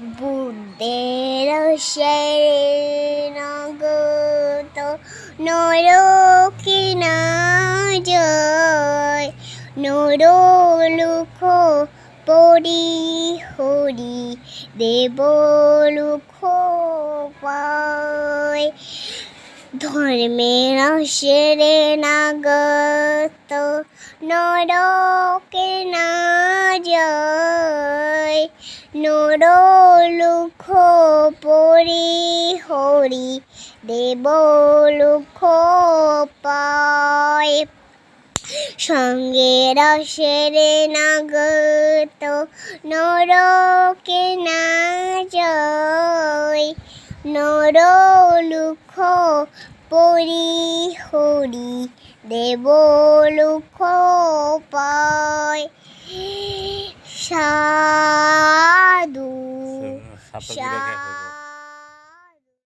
বুদ্ধের নগত নরকে না জয়। নরলুখ পরি হরি দেব লুখ পায়। ধর্মের সেরে নাগত নরকে না যায় নরলুখ পরি হরি দেব লুখ পায়। সঙ্গের সেরে নাগত নরকে না নরলুখ পরি হরি দেব লুখ পায়। সাধু সাতটা জিরা খেয়ে ফেলবো। সা